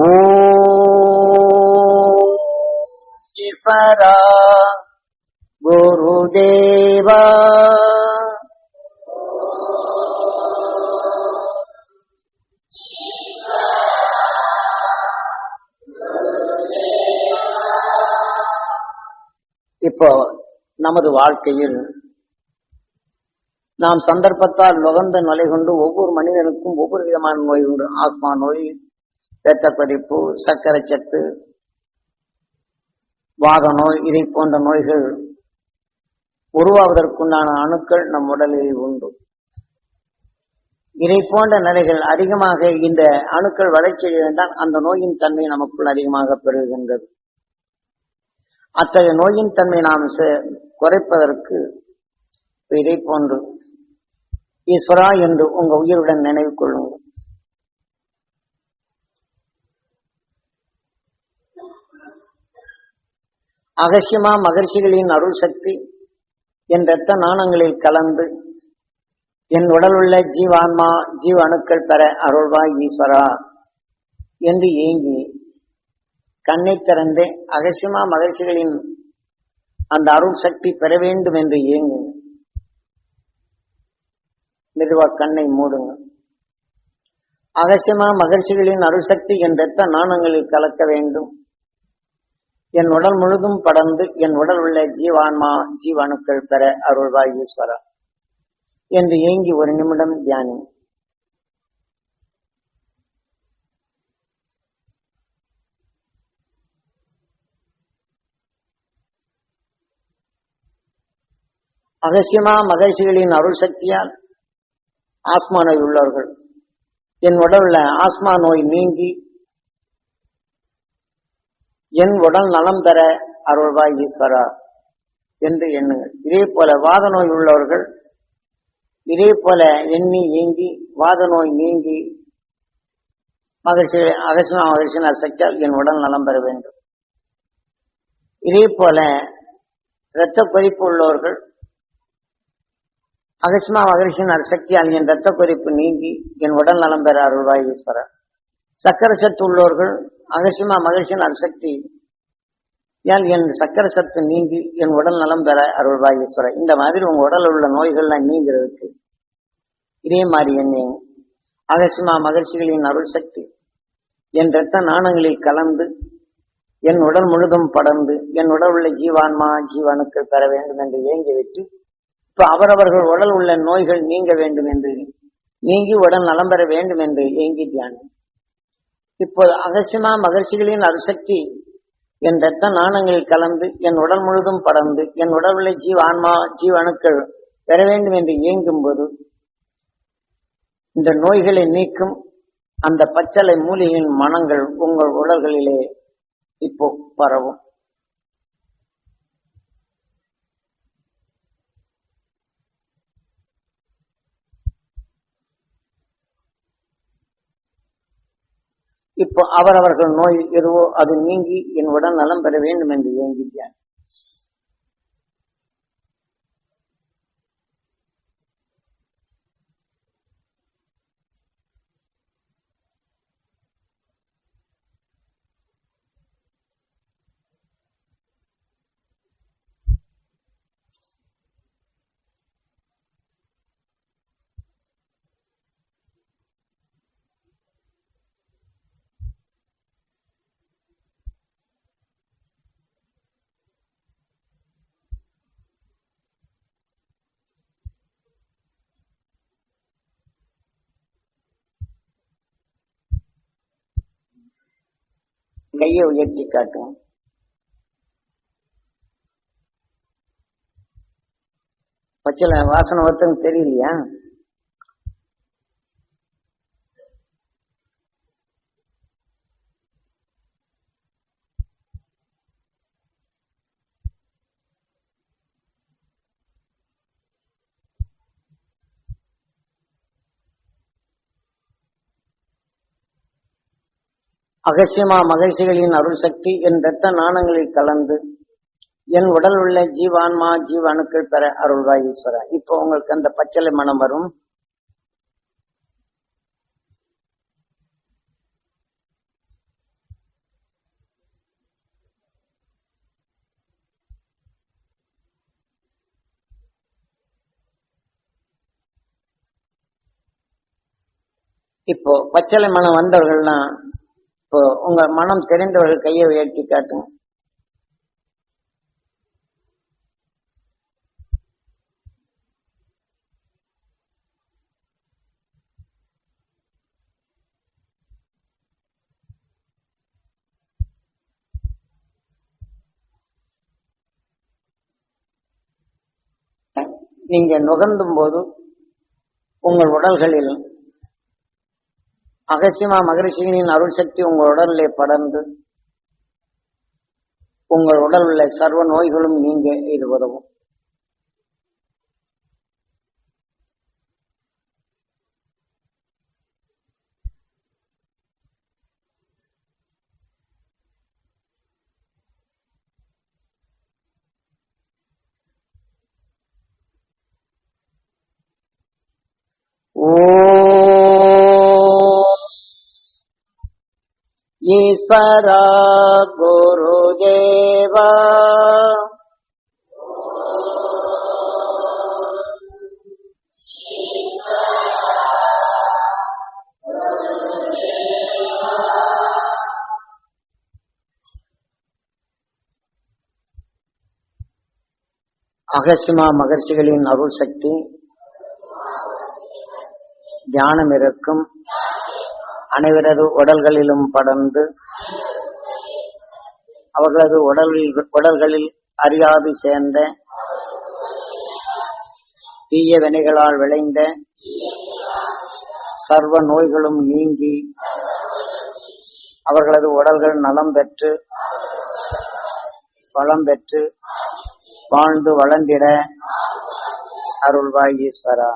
ஓரா குருதேவா. இப்போ நமது வாழ்க்கையில் நாம் சந்தர்ப்பத்தால் நுகர்ந்த நிலை கொண்டு ஒவ்வொரு மனிதனுக்கும் ஒவ்வொரு விதமான நோய் உண்டு. ஆத்மா நோய் இரத்த கொதிப்பு சர்க்கரை சத்து வாத நோய் இதை போன்ற நோய்கள் உருவாவதற்குண்டான அணுக்கள் நம் உடலில் உண்டு. இதை போன்ற நிலைகள் அதிகமாக இந்த அணுக்கள் வளர்ச்சி இருந்தால் அந்த நோயின் தன்மை நமக்குள் அதிகமாக பெறுகின்றது. அத்தகைய நோயின் தன்மை நாம் செ- குறைப்பதற்கு இதை போன்று ஈஸ்வரா என்று உங்க உயிருடன் நினைவு கொள்ளுங்கள் அகசியமா மகர்ஷிகளின் அருள் சக்தி என் இரத்த நாணங்களில் கலந்து என் உடலுள்ள ஜீவான்மா ஜீவ அணுக்கள் பெற அருள்வாய் ஈஸ்வரா என்று ஏங்கி கண்ணை திறந்து அகசியமா மகர்ஷிகளின் அந்த அருள் சக்தி பெற வேண்டும் என்று ஏங்கு. மெதுவா கண்ணை மூடுங்க. அகசியமா மகர்ஷிகளின் அருள் சக்தி என் இரத்த நாணங்களில் கலக்க வேண்டும்? என் உடல் முழுதும் படர்ந்து என் உடல் உள்ள ஜீவான்மா ஜீவாணுக்கள் பெற அருள்வாய் ஈஸ்வரா என்று ஏங்கி ஒரு நிமிடம் தியானி அகசியமா மகர்ஷிகளின் அருள் சக்தியால் ஆஸ்மா நோய் உள்ளவர்கள். என் உடல்ல ஆஸ்மா நோய் நீங்கி என் உடல் நலம் பெற அருள்வாய் ஈஸ்வரா என்று எண்ணுங்கள். இதே போல வாத நோய் உள்ளவர்கள் இதே போல எண்ணி ஏங்கி வாத நோய் நீங்கி மகிழ்ச்சி அகசினா மகிழ்ச்சியின் சக்தியால் என் உடல் நலம் பெற வேண்டும். இதே போல இரத்த கொதிப்பு உள்ளவர்கள் அகஸ்மா மகிழ்ச்சியின் அரசக்தியால் என் இரத்த கொதிப்பு நீங்கி என் உடல் நலம் பெற அருள்வாய் ஈஸ்வரர் சக்கர சத்து உள்ளவர்கள் அகசிமா மகிழ்ச்சியின் அணுசக்தி யால் என் சக்கர சத்து நீங்கி என் உடல் நலம் பெற அருள்வாய் இந்த மாதிரி உங்க உடல் உள்ள நோய்கள்லாம் நீங்கிறதுக்கு இதே மாதிரி என்ன அகசிமா மகிழ்ச்சிகளின் அருள் சக்தி என் இரத்த நாணங்களில் கலந்து என் உடல் முழுதும் படர்ந்து என் உடல் உள்ள ஜீவான்மா ஜீவாணுக்கள் பெற வேண்டும் என்று ஏங்கி விட்டு இப்போ அவரவர்கள் உடல் உள்ள நோய்கள் நீங்க வேண்டும் என்று நீங்கி உடல் நலம் பெற வேண்டும் என்று ஏங்கி தியானம் இப்போது அகசிமா மகிழ்ச்சிகளின் அருசக்தி என் இரத்த நாணங்களில் கலந்து என் உடல் முழுதும் படர்ந்து என் உடல் உள்ள ஜீவ ஆன்மா அணுக்கள் பெற வேண்டும் என்று இயங்கும் போது இந்த நோய்களை நீக்கும் அந்த பச்சளை மூலிகையின் மனங்கள் உங்கள் உடல்களிலே இப்போ பரவும். இப்போ அவரவர்கள் நோய் எதுவோ அது நீங்கி என் உடல் நலம் பெற வேண்டும் என்று ஏங்கிட்டார். கையை உயர்த்தி காட்டும் பச்சைல வாசனை ஒருத்தங்க தெரியலையா? அகசியமா மகிழ்ச்சிகளின் அருள் சக்தி என் இரத்த நாணங்களில் கலந்து என் உடல் உள்ள ஜீவான்மா ஜீவானுக்கள் பெற அருள்வாய் ஈஸ்வரா. இப்போ உங்களுக்கு அந்த பச்சளை மனம் வரும். இப்போ பச்சளை மனம் வந்தவர்கள்னா இப்போ உங்க மனம் தெரிந்தவர்கள் கையை உயர்த்தி காட்டுங்க. நீங்க நுகர்ந்தும் போது உங்கள் உடல்களில் அகசியமா மகரிஷிகளின் அருள் சக்தி உங்கள் உடலிலே படர்ந்து உங்கள் உடல் உள்ள சர்வ நோய்களும் நீங்க இது உதவும். ஈஸ்வரா குருதேவா. அகசிமா மகர்ஷிகளின் அருள் சக்தி தியானம் இருக்கும் அனைவரது உடல்களிலும் படர்ந்து அவர்களது உடலில் உடல்களில் அறியாது சேர்ந்த தீய வினைகளால் விளைந்த சர்வ நோய்களும் நீங்கி அவர்களது உடல்கள் நலம் பெற்று வளம் பெற்று வாழ்ந்து வளர்ந்திட அருள்வாய் ஈஸ்வரா